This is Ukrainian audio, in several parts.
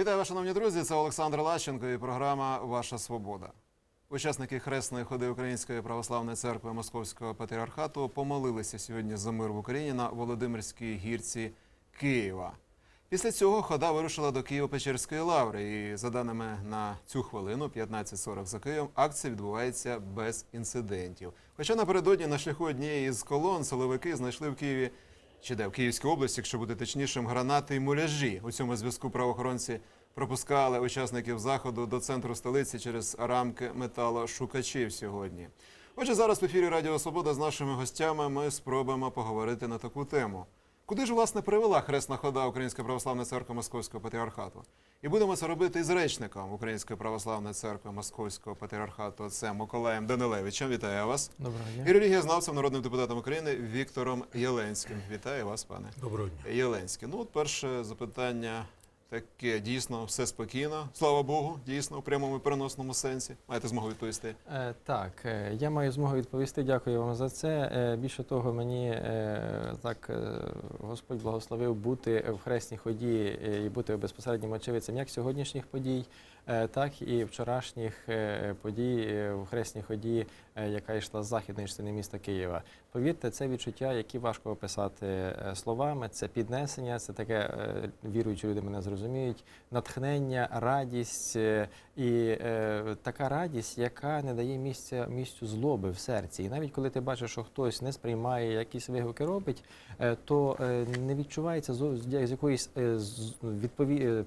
Вітаю, вас, шановні друзі. Це Олександр Лащенко і програма Ваша Свобода. Учасники хресної ходи Української православної церкви Московського патріархату помолилися сьогодні за мир в Україні на Володимирській гірці Києва. Після цього хода вирушила до Києво-Печерської лаври. І за даними на цю хвилину, 15.40 за Києвом, акція відбувається без інцидентів. Хоча напередодні на шляху однієї з колон силовики знайшли в Києві чи де в Київській області, якщо бути точнішим, гранати і муляжі. У цьому зв'язку правоохоронці пропускали учасників заходу до центру столиці через рамки металошукачів сьогодні. Отже, зараз в ефірі Радіо Свобода з нашими гостями ми спробуємо поговорити на таку тему. Куди ж власне привела хресна хода Української православної церкви Московського патріархату? І будемо це робити із речником Української православної церкви Московського патріархату отцем Миколаєм Данилевичем. Вітаю вас. Доброго І дня. релігієзнавцем, народним депутатом України Віктором Єленським. Вітаю вас, пане Доброго дня. Єленський. Ну, от перше запитання таке дійсно все спокійно. Слава Богу, дійсно, у прямому і переносному сенсі. Маєте змогу відповісти. Е, так, е, я маю змогу відповісти. Дякую вам за це. Е, більше того, мені так Господь благословив бути в хресній ході і бути безпосереднім очевидцем як сьогоднішніх подій, так і вчорашніх е, подій е, в хресній ході, е, яка йшла з західної частини міста Києва. Повірте, це відчуття, які важко описати е, словами. Це піднесення, це таке е, віруючі люди мене зрозуміють. Натхнення, радість е, і е, така радість, яка не дає місця місцю злоби в серці. І навіть коли ти бачиш, що хтось не сприймає якісь вигуки робить, е, то е, не відчувається з з якоїсь е, з- відпові...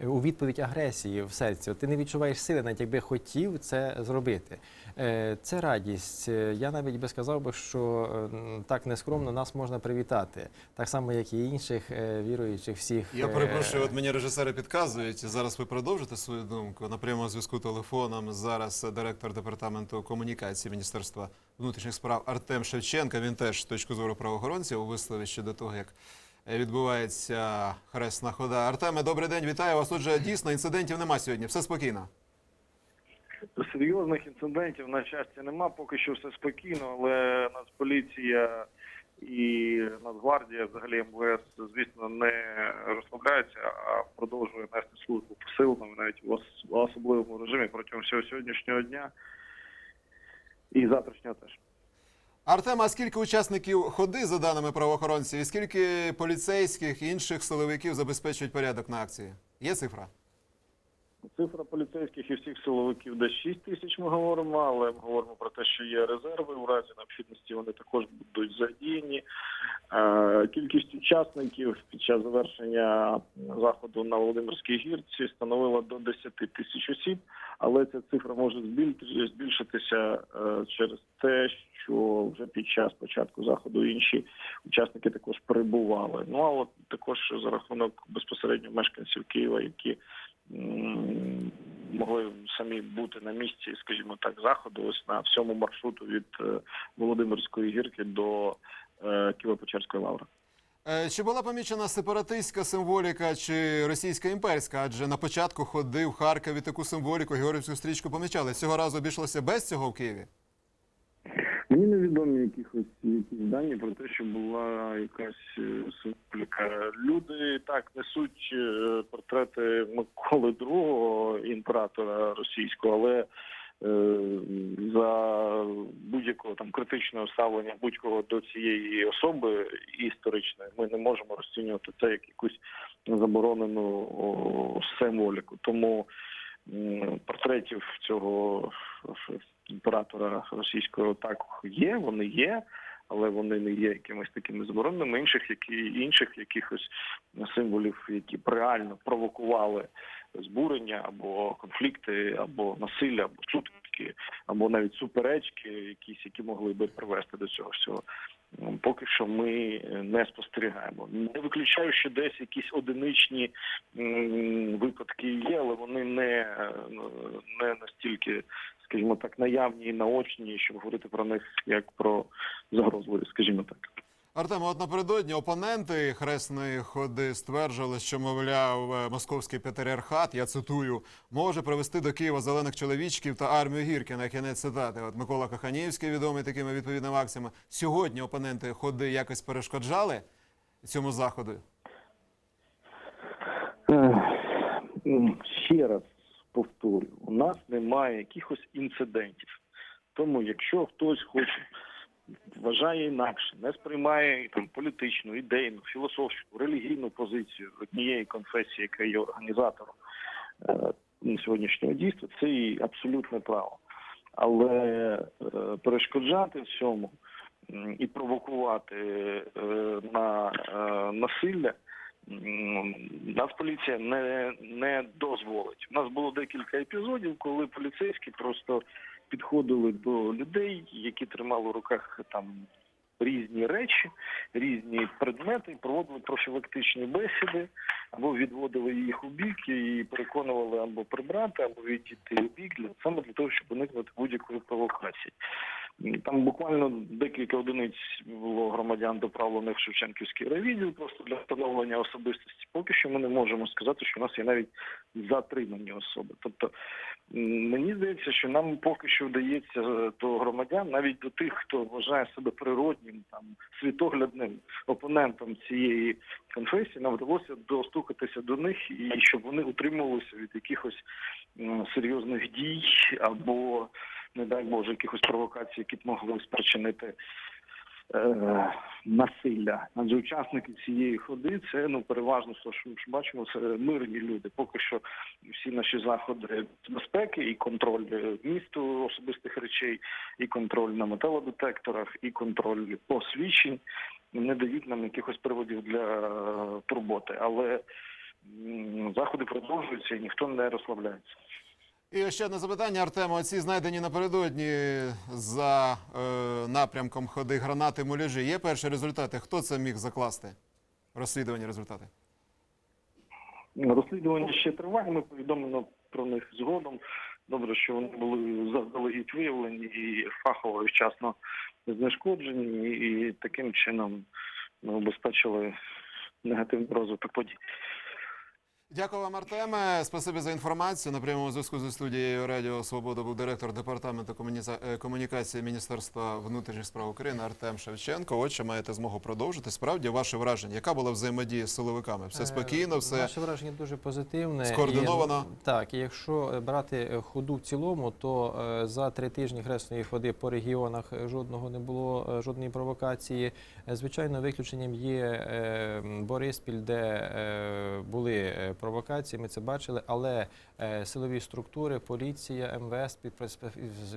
е, у відповідь агресії в серці. От Ти не відчуваєш сили, навіть якби хотів це зробити. Е, Це радість. Е, Я навіть би сказав би, що так нескромно нас можна привітати, так само, як і інших віруючих всіх. Я перепрошую, от мені режисери підказують. Зараз ви продовжите свою думку на прямому зв'язку телефоном. Зараз директор департаменту комунікації Міністерства внутрішніх справ Артем Шевченка. Він теж з точки зору правоохоронців висловив ще до того, як відбувається хресна хода. Артеме, добрий день, вітаю вас. Отже, дійсно інцидентів нема сьогодні. Все спокійно. Серйозних інцидентів на щастя нема, поки що все спокійно, але Нацполіція і Нацгвардія, взагалі МВС, звісно, не розслабляються, а продовжує нести службу посиленою навіть в особливому режимі протягом всього сьогоднішнього дня і завтрашнього теж. Артем, а скільки учасників ходи за даними правоохоронців, і скільки поліцейських і інших силовиків забезпечують порядок на акції? Є цифра? Цифра поліцейських і всіх силовиків десь 6 тисяч ми говоримо, але ми говоримо про те, що є резерви. У разі необхідності вони також будуть задіяні. Е, Кількість учасників під час завершення заходу на Володимирській гірці становила до 10 тисяч осіб, але ця цифра може збільшитися е, через те, що вже під час початку заходу інші учасники також прибували. Ну а от також за рахунок безпосередньо мешканців Києва, які могли самі бути на місці, скажімо так, заходу, ось на всьому маршруту від е, Володимирської гірки до е, Києво-Печерської лаври. Е, Чи була помічена сепаратистська символіка чи російська імперська? Адже на початку ходи в Харкові таку символіку Георгіївську стрічку помічали. Цього разу обійшлося без цього в Києві. Мені невідомі якихось якісь дані про те, що була якась е, символіка. Люди так несуть е, портрети Миколи II, імператора російського, але е, за будь-якого там критичного ставлення будь-кого до цієї особи історичної ми не можемо розцінювати це як якусь заборонену символіку. Тому портретів цього імператора російського так є, вони є, але вони не є якимись такими забороненими. Інших, які інших якихось символів, які б реально провокували збурення або конфлікти, або насилля, або сутички, або навіть суперечки, якісь, які могли би привести до цього всього. Поки що ми е, не спостерігаємо. Не виключаю, що десь якісь одиничні випадки є, але вони не, е, не настільки, скажімо так, наявні і наочні, щоб говорити про них як про загрозливі, скажімо так. Артем, от напередодні опоненти хресної ходи стверджували, що мовляв е, московський патріархат, я цитую, може привести до Києва зелених чоловічків та армію гірки на кінець цитати. От Микола Коханівський відомий такими відповідними акціями. Сьогодні опоненти ходи якось перешкоджали цьому заходу. Е, Ще раз повторю, у нас немає якихось інцидентів. Тому, якщо хтось хоче вважає інакше, не сприймає там політичну, ідейну, філософську, релігійну позицію однієї конфесії, яка є організатором е, сьогоднішнього дійства, це її абсолютне право. Але е, перешкоджати в цьому м, і провокувати е, на е, насилля нас поліція не, не дозволить. У нас було декілька епізодів, коли поліцейські просто підходили до людей, які тримали в руках там різні речі, різні предмети, проводили профілактичні бесіди, або відводили їх у бік і переконували або прибрати, або відійти у бік для саме для того, щоб уникнути будь-якої провокації. Там буквально декілька одиниць було громадян доправлених в Шевченківський райвідділ просто для встановлення особистості. Поки що ми не можемо сказати, що в нас є навіть затримані особи. Тобто мені здається, що нам поки що вдається е, до громадян, навіть до тих, хто вважає себе природнім, там світоглядним опонентом цієї конфесії, нам вдалося достукатися до них і щоб вони утримувалися від якихось серйозних дій або, не дай Боже, якихось провокацій, які б могли спричинити е, насилля. Адже учасники цієї ходи це ну переважно все, що ми бачимо, це мирні люди. Поки що всі наші заходи безпеки і контроль вмісту особистих речей, і контроль на металодетекторах, і контроль посвідчень не дають нам якихось приводів для е, турботи. Але заходи продовжуються і ніхто не розслабляється. І ще одне запитання, Артемо. Оці знайдені напередодні за е, напрямком ходи гранати муляжі. Є перші результати? Хто це міг закласти? Розслідувані результати. Розслідування ще триває. Ми повідомимо про них згодом. Добре, що вони були заздалегідь виявлені і фахово і вчасно знешкоджені, і таким чином ми обезпечили негативний розвиток подій. Дякую вам, Артеме. Спасибі за інформацію. На прямому зв'язку зі студією Радіо Свобода був директор департаменту е, комунікації Міністерства внутрішніх справ України Артем Шевченко. Отже, маєте змогу продовжити. Справді, ваше враження, яка була взаємодія з силовиками? Все Е, спокійно, все Наше враження дуже позитивне. скоординовано? І, так, і якщо е, брати ходу в цілому, то за три тижні хресної ходи по регіонах жодного не було, жодної провокації. Звичайно, виключенням є Бориспіль, де були провокації, ми це бачили, але силові структури, поліція, МВС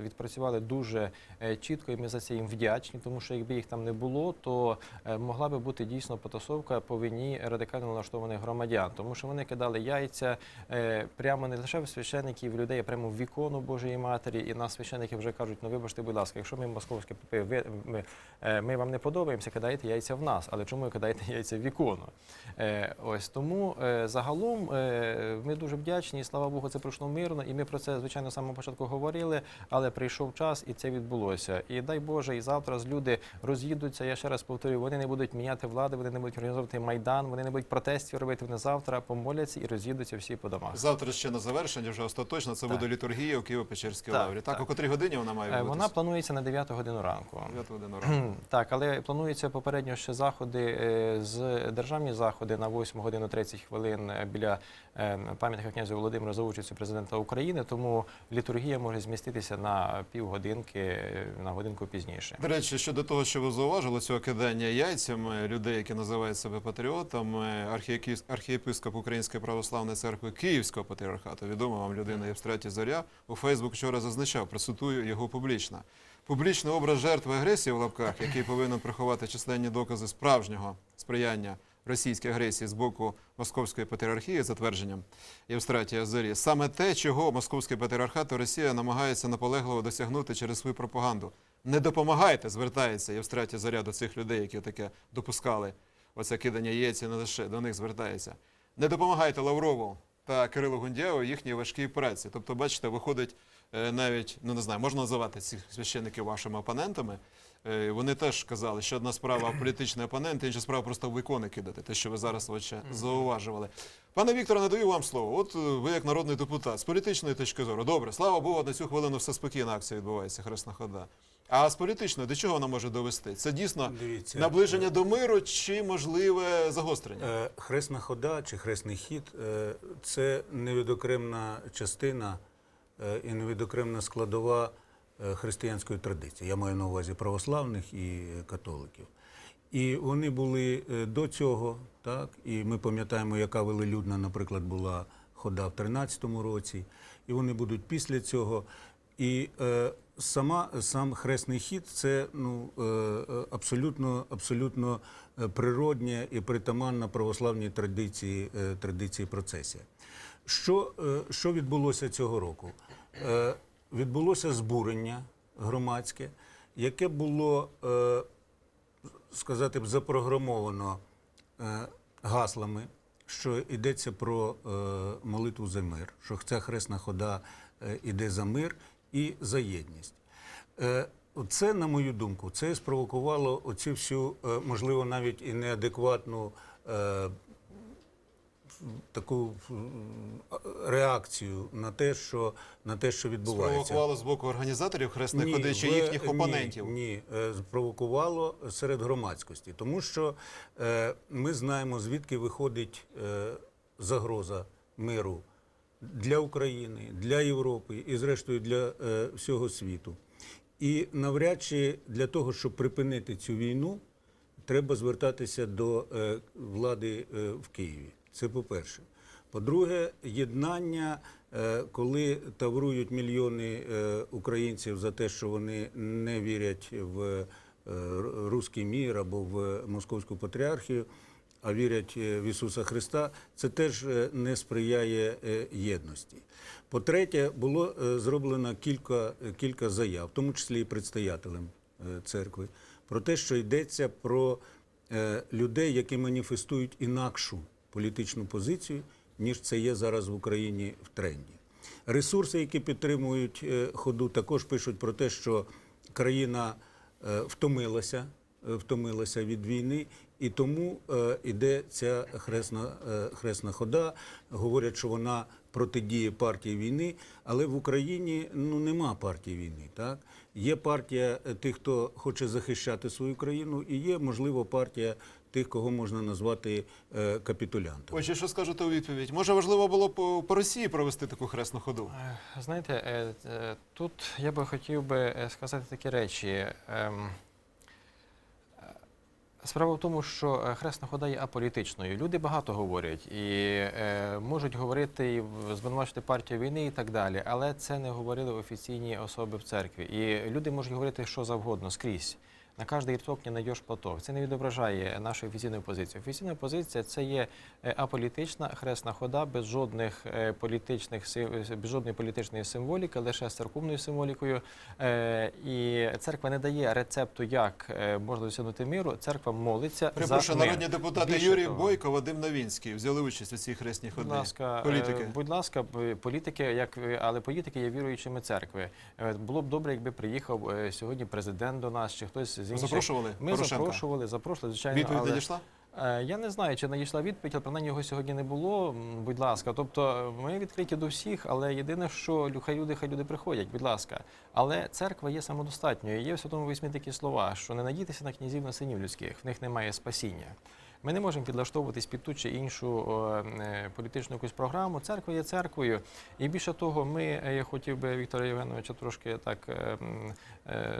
відпрацювали дуже е, чітко, і ми за це їм вдячні, тому що якби їх там не було, то е, могла би бути дійсно потасовка по вині радикально налаштованих громадян, тому що вони кидали яйця е, прямо не лише в священиків, людей, а прямо в вікону Божої Матері. І нас священики вже кажуть: ну вибачте, будь ласка, якщо ми московське ПП, ви, ми, е, ми вам не подобаємося, кидаєте яйця в нас. Але чому ви кидаєте яйця в вікону? Е, ось тому е, загалом е, ми дуже вдячні, і слава Богу, це пройшло мирно. І ми про це, звичайно, з самого початку говорили, але прийшов час і це відбулося. І дай Боже, і завтра люди роз'їдуться. Я ще раз повторюю, вони не будуть міняти влади, вони не будуть організовувати майдан, вони не будуть протестів робити. Вони завтра помоляться і роз'їдуться всі по домах. Завтра ще на завершення, вже остаточно. Це Так. буде літургія у Києво-Печерській лаврі. Так, так. у котрій годині вона має Е, відбутися? Вона планується на 9 годину ранку. 9 годину ранку. Так, але планується попередньо ще заходи е, з державні заходи на 8 годину 30 хвилин е, біля е, пам'ятника князя Володимира за участю президента України. Тому літургія може зміститися на півгодинки, на годинку пізніше. До речі, щодо того, що ви зауважили, цього кидання яйцями людей, які називають себе патріотами, архієпископ Української православної церкви Київського патріархату, відома вам людина Євстратій Зоря, у Фейсбук вчора зазначав, процитую його публічно. Публічний образ жертви агресії в лапках, який повинен приховати численні докази справжнього сприяння російській агресії з боку Московської патріархії, за твердженням Євстратія Зорі, саме те, чого Московський патріархат та Росія намагається наполегливо досягнути через свою пропаганду. Не допомагайте, звертається Євстратія Зоря до цих людей, які таке допускали. Оце кидання яєць і не лише до них звертається. Не допомагайте Лаврову та Кирилу Гундяєву їхній важкій праці. Тобто, бачите, виходить е, навіть, ну не знаю, можна називати цих священників вашими опонентами. Е, Вони теж казали, що одна справа політичний опонент, інша справа просто в ікони кидати, те, що ви зараз оче зауважували. Пане Вікторе, надаю вам слово. От е, ви як народний депутат з політичної точки зору. Добре, слава Богу, на цю хвилину все спокійно акція відбувається, хресна хода. А з політичної до чого вона може довести? Це дійсно Дивіться, наближення до миру чи можливе загострення? Е, Хресна хода чи хресний хід е, це невідокремна частина е, і невідокремна складова е, християнської традиції. Я маю на увазі православних і католиків. І вони були е, до цього, так, і ми пам'ятаємо, яка велелюдна, наприклад, була хода в 13-му році, і вони будуть після цього. І е, сама сам хресний хід це ну е, е, абсолютно абсолютно е, природня і притаманна православній традиції е, традиції процесія. Що, е, що відбулося цього року? Е, відбулося збурення громадське, яке було е, сказати б, запрограмовано е, гаслами, що йдеться про е, молитву за мир, що ця хресна хода е, іде за мир і за єдність. Це, на мою думку, це спровокувало оцю всю, можливо, навіть і неадекватну таку реакцію на те, що, на те, що відбувається. Спровокувало з боку організаторів хресної Ні, ходи чи їхніх опонентів? Ні, е, спровокувало серед громадськості, тому що е, ми знаємо, звідки виходить е, загроза миру для України, для Європи і, зрештою, для е, всього світу. І навряд чи для того, щоб припинити цю війну, треба звертатися до е, влади е, в Києві. Це по-перше. По-друге, єднання, е, коли таврують мільйони е, українців за те, що вони не вірять в е, руський мір або в московську патріархію, а вірять в Ісуса Христа, це теж не сприяє єдності. По-третє, було зроблено кілька, кілька заяв, в тому числі і предстоятелем церкви, про те, що йдеться про людей, які маніфестують інакшу політичну позицію, ніж це є зараз в Україні в тренді. Ресурси, які підтримують е, ходу, також пишуть про те, що країна е, втомилася, е, втомилася від війни, і тому іде ця хресна, хресна хода. Говорять, що вона протидіє партії війни, але в Україні ну нема партії війни. Так є партія тих, хто хоче захищати свою країну, і є можливо партія тих, кого можна назвати е, капітулянтами. Отже, що скажете у відповідь? Може, важливо було по, по Росії провести таку хресну ходу? Е, Знаєте, е, е, тут я би хотів би сказати такі речі. Ем, е, Справа в тому, що хресна хода є аполітичною. Люди багато говорять і е, можуть говорити і звинувачити партію війни і так далі, але це не говорили офіційні особи в церкві. І люди можуть говорити що завгодно скрізь. На кожний рядок не знайдеш платок. Це не відображає нашу офіційну позицію. Офіційна позиція це є е, аполітична хресна хода без жодних е, політичних сим- без жодної політичної символіки, лише з церковною символікою. Е, І церква не дає рецепту, як е, можна досягнути миру. Церква молиться за мир. народні депутати Більше Юрій того. Бойко, Вадим Новінський взяли участь у цій хресній ході. Будь ласка, Політики. е, будь ласка, політики, як але політики є віруючими церкви. Е, Було б добре, якби приїхав е, сьогодні президент до нас чи хтось з інших. Запрошували Ми Порошенка? запрошували, запрошували, звичайно. Відповідь але... надійшла? Е, Я не знаю, чи надійшла відповідь, але принаймні його сьогодні не було. Будь ласка, тобто е, ми відкриті до всіх, але єдине, що хай люди, хай люди приходять, будь ласка. Але церква є самодостатньою. Є в Святому Вісьмі такі слова, що не надійтеся на князів на синів людських, в них немає спасіння. Ми не можемо підлаштовуватись під ту чи іншу е, політичну якусь програму. Церква є церквою. І більше того, ми, я хотів би Віктора Євгеновича трошки так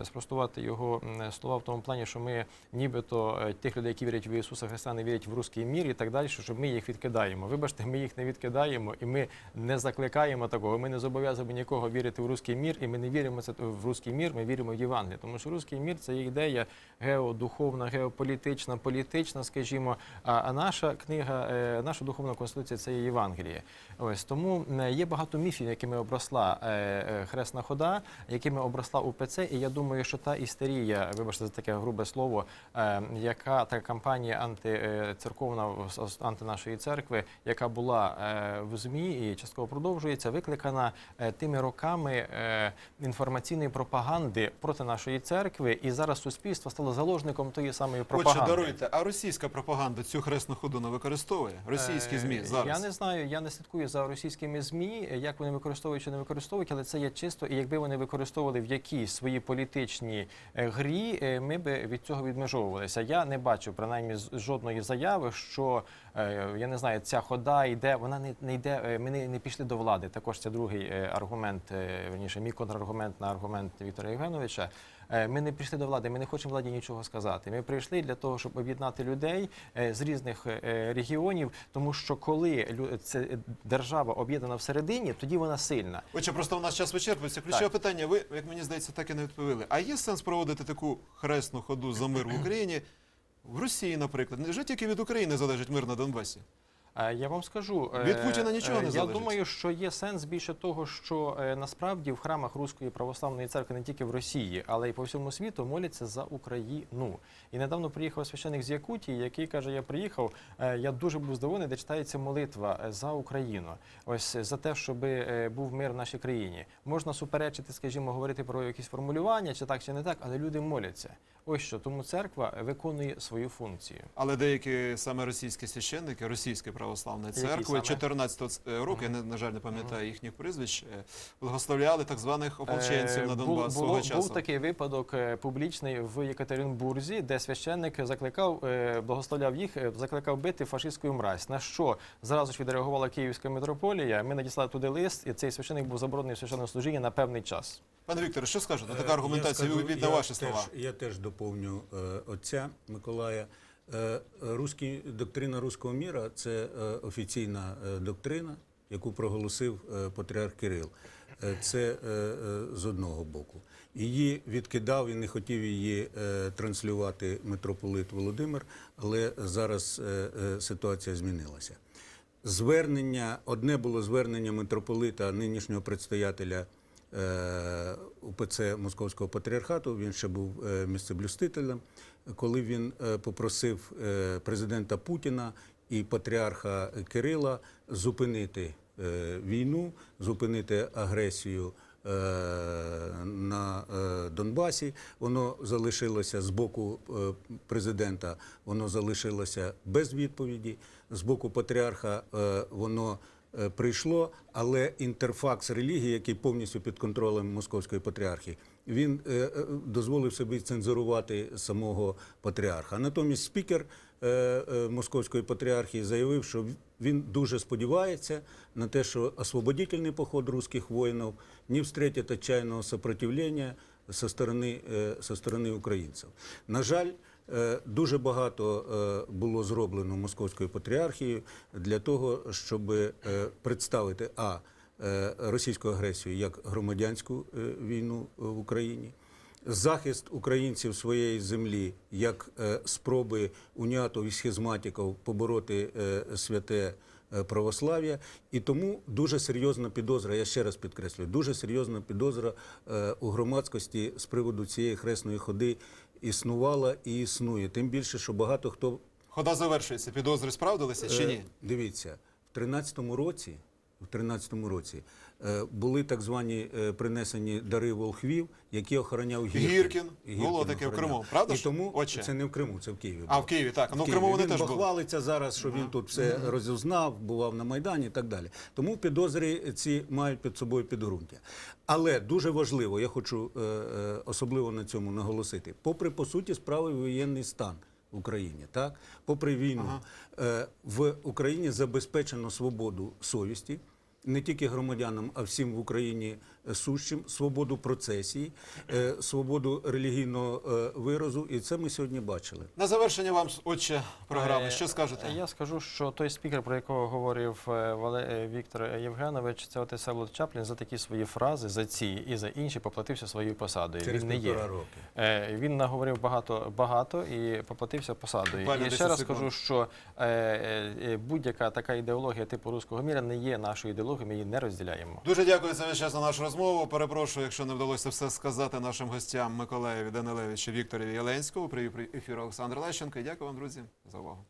спростувати його слова в тому плані, що ми нібито е, тих людей, які вірять в Ісуса Христа, не вірять в руський мір і так далі, що ми їх відкидаємо. Вибачте, ми їх не відкидаємо і ми не закликаємо такого. Ми не зобов'язуємо нікого вірити в руський мір, і ми не віримо це в руський мір, ми віримо в Євангеліє. Тому що руський мір це ідея геодуховна, геополітична, політична, скажімо. А, наша книга, е, наша духовна конституція це є Євангеліє. Ось тому е, є багато міфів, якими обросла е, е, хресна хода, якими обросла УПЦ. І я думаю, що та істерія, вибачте за таке грубе слово, е, яка та кампанія антицерковна анти нашої церкви, яка була е, в ЗМІ і частково продовжується, викликана е, тими роками е, інформаційної пропаганди проти нашої церкви, і зараз суспільство стало заложником тої самої пропаганди. Отже, даруйте, а російська пропаганда цю хресну ходу не використовує? Російські ЗМІ Е, зараз? Я не знаю, я не слідкую за російськими ЗМІ, як вони використовують чи не використовують, але це є чисто. І якби вони використовували в якійсь своїй політичній е, грі, е, ми би від цього відмежовувалися. Я не бачу принаймні жодної заяви, що е, я не знаю, ця хода йде. Вона не, не йде. Ми не, не пішли до влади. Також це другий аргумент, верніше, мій контраргумент на аргумент Віктора Євгеновича. Е, Ми не прийшли до влади, ми не хочемо владі нічого сказати. Ми прийшли для того, щоб об'єднати людей е, з різних е, регіонів, тому що коли це держава об'єднана всередині, тоді вона сильна. Отже, просто у нас час вичерпується. Ключове Так. питання. Ви, як мені здається, так і не відповіли. А є сенс проводити таку хресну ходу за мир в Україні в Росії, наприклад? Невже тільки від України залежить мир на Донбасі? Е, Я вам скажу е, Від Путіна нічого е, не Я залежить. думаю, що є сенс більше того, що насправді в храмах Руської православної церкви не тільки в Росії, але й по всьому світу моляться за Україну. І недавно приїхав священик з Якутії, який каже: Я приїхав, я дуже був здивований, де читається молитва за Україну. Ось за те, щоб був мир в нашій країні. Можна суперечити, скажімо, говорити про якісь формулювання, чи так, чи не так, але люди моляться. Ось що тому церква виконує свою функцію. Але деякі саме російські священники, російської православної церкви, саме? 14 року, я не- на жаль не пам'ятаю їхніх прізвищ, е, благословляли так званих ополченців Е, на Донбас свого часу. Був такий випадок е, публічний в Єкатеринбурзі, де священник закликав, е, благословляв їх, е, закликав бити фашистську мразь. На що зразу ж відреагувала Київська митрополія. Ми надіслали туди лист, і цей священник був заборонений в священному служінні на певний час. Пане Вікторе, що скажете? Е, Така аргументація скажу, відповідь на ваші теж- слова. Я теж доповню е, отця Миколая. Е, руський, доктрина руського міра це е, офіційна е, доктрина, яку проголосив патріарх Кирил. Це з одного боку. Її відкидав і не хотів її транслювати митрополит Володимир, але зараз ситуація змінилася. Звернення, одне було звернення митрополита, нинішнього предстоятеля УПЦ Московського патріархату, він ще був місцеблюстителем, коли він е, попросив е, президента Путіна і патріарха Кирила зупинити е, війну, зупинити агресію на Донбасі. Воно залишилося з боку президента, воно залишилося без відповіді. З боку патріарха воно прийшло, але інтерфакс релігії, який повністю під контролем московської патріархії, він е, е, дозволив собі цензурувати самого патріарха. Натомість спікер е, е, московської патріархії заявив, що він дуже сподівається на те, що освободительний поход русських воїнів не встретить отчаянного сопротивлення со сторони, е, со сторони українців. На жаль, е, дуже багато е, було зроблено московською патріархією для того, щоб е, представити а е, російську агресію як громадянську е, війну в Україні. Захист українців своєї землі як е, спроби унятов і схизматиків побороти е, святе е, православ'я, і тому дуже серйозна підозра. Я ще раз підкреслюю, дуже серйозна підозра е, у громадськості з приводу цієї хресної ходи існувала і існує. Тим більше, що багато хто Хода завершується. Підозри справдилися чи ні? Е, Дивіться, в 13-му році, в 13-му році були так звані е, принесені дари волхвів, які охороняв Гіркін. Гіркін. Гіркін Було таке в. Криму, правда І тому отче? це не в Криму, це в Києві. А в Києві так. Ну в Криму вони він теж були. похвалиться зараз, що він тут все розізнав, бував на Майдані і так далі. Тому підозри ці мають під собою підґрунтя. Але дуже важливо, я хочу е, е, особливо на цьому наголосити, попри по суті справи воєнний стан в Україні, так, попри війну, е, в Україні забезпечено свободу совісті. Не тільки громадянам, а всім в Україні сущим свободу процесії, е, свободу релігійного е, виразу. І це ми сьогодні бачили. На завершення вам, отче, програми. Е, Що скажете? Я скажу, що той спікер, про якого говорив Віктор Євгенович, це отець Всеволод Чаплін за такі свої фрази, за ці і за інші поплатився своєю посадою. Через Він не є. роки. Він наговорив багато багато і поплатився посадою. Буквально і ще раз секунд. скажу, що будь-яка така ідеологія типу руського міра не є нашою ідеологією, ми її не розділяємо. Дуже дякую за весь час за нашу розмову. Перепрошую, якщо не вдалося все сказати нашим гостям Миколаєві Данилевичу Вікторові Єленському при ефіру Олександр Лещенко. Дякую вам, друзі, за увагу.